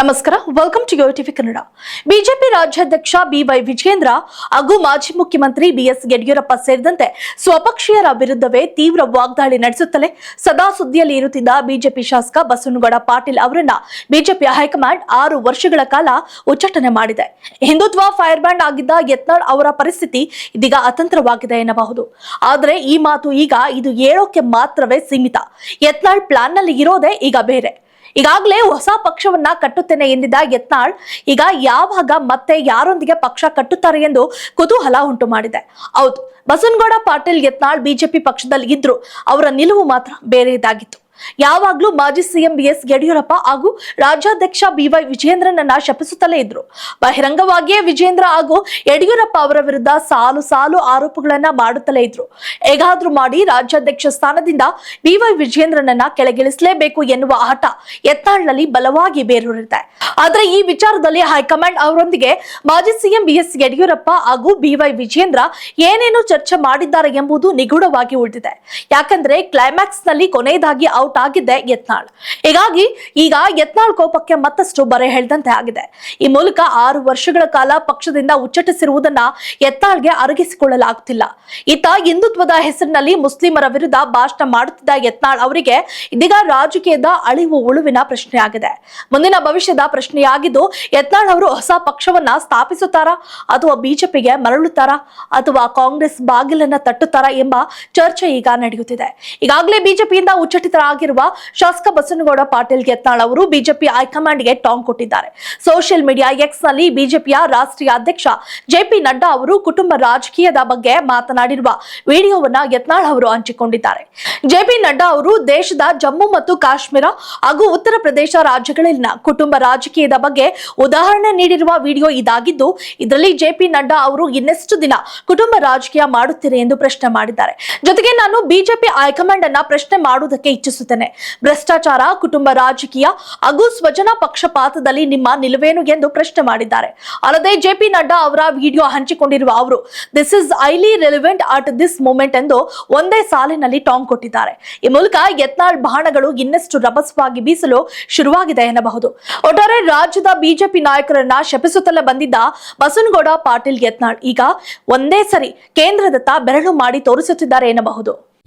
ನಮಸ್ಕಾರ. Welcome to Yo TV Kannada BJP ರಾಜ್ಯಾಧ್ಯಕ್ಷ B Y Vijendra ಹಾಗೂ ಮಾಜಿ ಮುಖ್ಯಮಂತ್ರಿ ಬಿಎಸ್ ಯಡಿಯೂರಪ್ಪ ಸೇರಿದಂತೆ ಸ್ವಪಕ್ಷೀಯರ ವಿರುದ್ಧವೇ ತೀವ್ರ ವಾಗ್ದಾಳಿ ನಡೆಸುತ್ತಲೇ ಸದಾ ಸುದ್ದಿಯಲ್ಲಿ ಇರುತ್ತಿದ್ದ ಬಿಜೆಪಿ ಶಾಸಕ ಬಸವನಗೌಡ ಪಾಟೀಲ್ ಅವರನ್ನ ಬಿಜೆಪಿ ಹೈಕಮಾಂಡ್ ಆರು ವರ್ಷಗಳ ಕಾಲ ಉಚ್ಚಾಟನೆ ಮಾಡಿದೆ. ಹಿಂದುತ್ವ ಫೈರ್ ಬ್ಯಾಂಡ್ ಆಗಿದ್ದ ಯತ್ನಾಳ್ ಅವರ ಪರಿಸ್ಥಿತಿ ಇದೀಗ ಅತಂತ್ರವಾಗಿದೆ ಎನ್ನಬಹುದು. ಆದರೆ ಈ ಮಾತು ಈಗ ಇದು ಹೇಳೋಕೆ ಮಾತ್ರವೇ ಸೀಮಿತ. ಯತ್ನಾಳ್ ಪ್ಲಾನ್ನಲ್ಲಿ ಇರೋದೇ ಈಗ ಬೇರೆ. ಈಗಾಗಲೇ ಹೊಸ ಪಕ್ಷವನ್ನ ಕಟ್ಟುತ್ತೇನೆ ಎಂದಿದ್ದ ಯತ್ನಾಳ್, ಈಗ ಯಾವಾಗ ಮತ್ತೆ ಯಾರೊಂದಿಗೆ ಪಕ್ಷ ಕಟ್ಟುತ್ತಾರೆ ಎಂದು ಕುತೂಹಲ ಉಂಟು ಮಾಡಿದೆ. ಹೌದು ಬಸನಗೌಡ ಪಾಟೀಲ್, ಯತ್ನಾಳ್, ಬಿಜೆಪಿ ಪಕ್ಷದಲ್ಲಿ ಇದ್ರು ಅವರ ನಿಲುವು ಮಾತ್ರ ಬೇರೆಯದಾಗಿತ್ತು ಯಾವಾಗ್ಲೂ ಮಾಜಿ ಸಿಎಂ ಬಿಎಸ್ ಯಡಿಯೂರಪ್ಪ ಹಾಗೂ ರಾಜ್ಯಾಧ್ಯಕ್ಷ ಬಿವೈ ವಿಜೇಂದ್ರನನ್ನ ಶಪಿಸುತ್ತಲೇ ಇದ್ರು. ಬಹಿರಂಗವಾಗಿಯೇ ವಿಜೇಂದ್ರ ಹಾಗೂ ಯಡಿಯೂರಪ್ಪ ಅವರ ವಿರುದ್ಧ ಸಾಲು ಸಾಲು ಆರೋಪಗಳನ್ನ ಮಾಡುತ್ತಲೇ ಇದ್ರು. ಹೇಗಾದ್ರೂ ಮಾಡಿ ರಾಜ್ಯಾಧ್ಯಕ್ಷ ಸ್ಥಾನದಿಂದ ಬಿವೈ ವಿಜೇಂದ್ರನನ್ನ ಕೆಳಗಿಳಿಸಲೇಬೇಕು ಎನ್ನುವ ಆಟ ಎತ್ತಾಳ್ನಲ್ಲಿ ಬಲವಾಗಿ ಬೇರೂರಿದೆ. ಆದ್ರೆ ಈ ವಿಚಾರದಲ್ಲಿ ಹೈಕಮಾಂಡ್ ಅವರೊಂದಿಗೆ ಮಾಜಿ ಸಿಎಂ ಬಿಎಸ್ ಯಡಿಯೂರಪ್ಪ ಹಾಗೂ ಬಿವೈ ವಿಜೇಂದ್ರ ಏನೇನು ಚರ್ಚೆ ಮಾಡಿದ್ದಾರೆ ಎಂಬುದು ನಿಗೂಢವಾಗಿ ಉಳಿದಿದೆ. ಯಾಕಂದ್ರೆ ಕ್ಲೈಮ್ಯಾಕ್ಸ್ನಲ್ಲಿ ಕೊನೆಯದಾಗಿ ಔಟ್ ಆಗಿದ್ದೆ ಯತ್ನಾಳ್. ಹೀಗಾಗಿ ಈಗ ಯತ್ನಾಳ್ ಕೋಪಕ್ಕೆ ಮತ್ತಷ್ಟು ಬರೆ ಹೇಳಿದಂತೆ ಆಗಿದೆ. ಈ ಮೂಲಕ ಆರು ವರ್ಷಗಳ ಕಾಲ ಪಕ್ಷದಿಂದ ಉಚ್ಚಟಿಸಿರುವುದನ್ನ ಯತ್ನಾಳ್ಗೆ ಅರಗಿಸಿಕೊಳ್ಳಲಾಗುತ್ತಿಲ್ಲ. ಇತ್ತ ಹಿಂದುತ್ವದ ಹೆಸರಿನಲ್ಲಿ ಮುಸ್ಲಿಮರ ವಿರುದ್ಧ ಭಾಷಣ ಮಾಡುತ್ತಿದ್ದ ಯತ್ನಾಳ್ ಅವರಿಗೆ ಇದೀಗ ರಾಜಕೀಯದ ಅಳಿವು ಉಳುವಿನ ಪ್ರಶ್ನೆಯಾಗಿದೆ. ಮುಂದಿನ ಭವಿಷ್ಯದ ಪ್ರಶ್ನೆಯಾಗಿದ್ದು, ಯತ್ನಾಳ್ ಅವರು ಹೊಸ ಪಕ್ಷವನ್ನ ಸ್ಥಾಪಿಸುತ್ತಾರಾ ಅಥವಾ ಬಿಜೆಪಿಗೆ ಮರಳುತ್ತಾರಾ ಅಥವಾ ಕಾಂಗ್ರೆಸ್ ಬಾಗಿಲನ್ನ ತಟ್ಟುತ್ತಾರಾ ಎಂಬ ಚರ್ಚೆ ಈಗ ನಡೆಯುತ್ತಿದೆ. ಈಗಾಗಲೇ ಬಿಜೆಪಿಯಿಂದ ಉಚ್ಚಟಿತರಾಗಿರುವ ಶಾಸಕ ಬಸನಗೌಡ ಪಾಟೀಲ್ ಯತ್ನಾಳ್ ಅವರು ಬಿಜೆಪಿ ಹೈಕಮಾಂಡ್ಗೆ ಟಾಂಗ್ ಕೊಟ್ಟಿದ್ದಾರೆ. ಸೋಷಿಯಲ್ ಮೀಡಿಯಾ ಎಕ್ಸ್ನಲ್ಲಿ ಬಿಜೆಪಿಯ ರಾಷ್ಟ್ರೀಯ ಅಧ್ಯಕ್ಷ ಜೆಪಿ ನಡ್ಡಾ ಅವರು ಕುಟುಂಬ ರಾಜಕೀಯದ ಬಗ್ಗೆ ಮಾತನಾಡಿರುವ ವಿಡಿಯೋವನ್ನ ಯತ್ನಾಳ್ ಅವರು ಹಂಚಿಕೊಂಡಿದ್ದಾರೆ. ಜೆಪಿ ನಡ್ಡಾ ಅವರು ದೇಶದ ಜಮ್ಮು ಮತ್ತು ಕಾಶ್ಮೀರ ಹಾಗೂ ಉತ್ತರ ಪ್ರದೇಶ ರಾಜ್ಯಗಳಲ್ಲಿನ ಕುಟುಂಬ ರಾಜಕೀಯದ ಬಗ್ಗೆ ಉದಾಹರಣೆ ನೀಡಿರುವ ವಿಡಿಯೋ ಇದಾಗಿದ್ದು, ಇದರಲ್ಲಿ ಜೆಪಿ ನಡ್ಡಾ ಅವರು ಇನ್ನೆಷ್ಟು ದಿನ ಕುಟುಂಬ ರಾಜಕೀಯ ಮಾಡುತ್ತೀರಿ ಎಂದು ಪ್ರಶ್ನೆ ಮಾಡಿದ್ದಾರೆ. ಜೊತೆಗೆ ನಾನು ಬಿಜೆಪಿ ಹೈಕಮಾಂಡ್ ಅನ್ನ ಪ್ರಶ್ನೆ ಮಾಡುವುದಕ್ಕೆ ಇಚ್ಛಿಸುತ್ತೇನೆ ಭ್ರಷ್ಟಾಚಾರ, ಕುಟುಂಬ ರಾಜಕೀಯ ಹಾಗೂ ಸ್ವಜನ ಪಕ್ಷಪಾತದಲ್ಲಿ ನಿಮ್ಮ ನಿಲುವೇನು ಎಂದು ಪ್ರಶ್ನೆ ಮಾಡಿದ್ದಾರೆ. ಅಲ್ಲದೆ ಜೆಪಿ ನಡ್ಡಾ ಅವರ ವಿಡಿಯೋ ಹಂಚಿಕೊಂಡಿರುವ ಅವರು this is highly relevant at this moment ಎಂದು ಒಂದೇ ಸಾಲಿನಲ್ಲಿ ಟಾಂಗ್ ಕೊಟ್ಟಿದ್ದಾರೆ. ಈ ಮೂಲಕ ಯತ್ನಾಳ್ ಬಾಣಗಳು ಇನ್ನಷ್ಟು ರಭಸವಾಗಿ ಬೀಸಲು ಶುರುವಾಗಿದೆ ಎನ್ನಬಹುದು. ಒಟ್ಟಾರೆ ರಾಜ್ಯದ ಬಿಜೆಪಿ ನಾಯಕರನ್ನ ಶಪಿಸುತ್ತಲೇ ಬಂದಿದ್ದ ಬಸನಗೌಡ ಪಾಟೀಲ್ ಯತ್ನಾಳ್ ಈಗ ಒಂದೇ ಸರಿ ಕೇಂದ್ರದತ್ತ ಬೆರಳು ಮಾಡಿ ತೋರಿಸುತ್ತಿದ್ದಾರೆ ಎನ್ನಬಹುದು.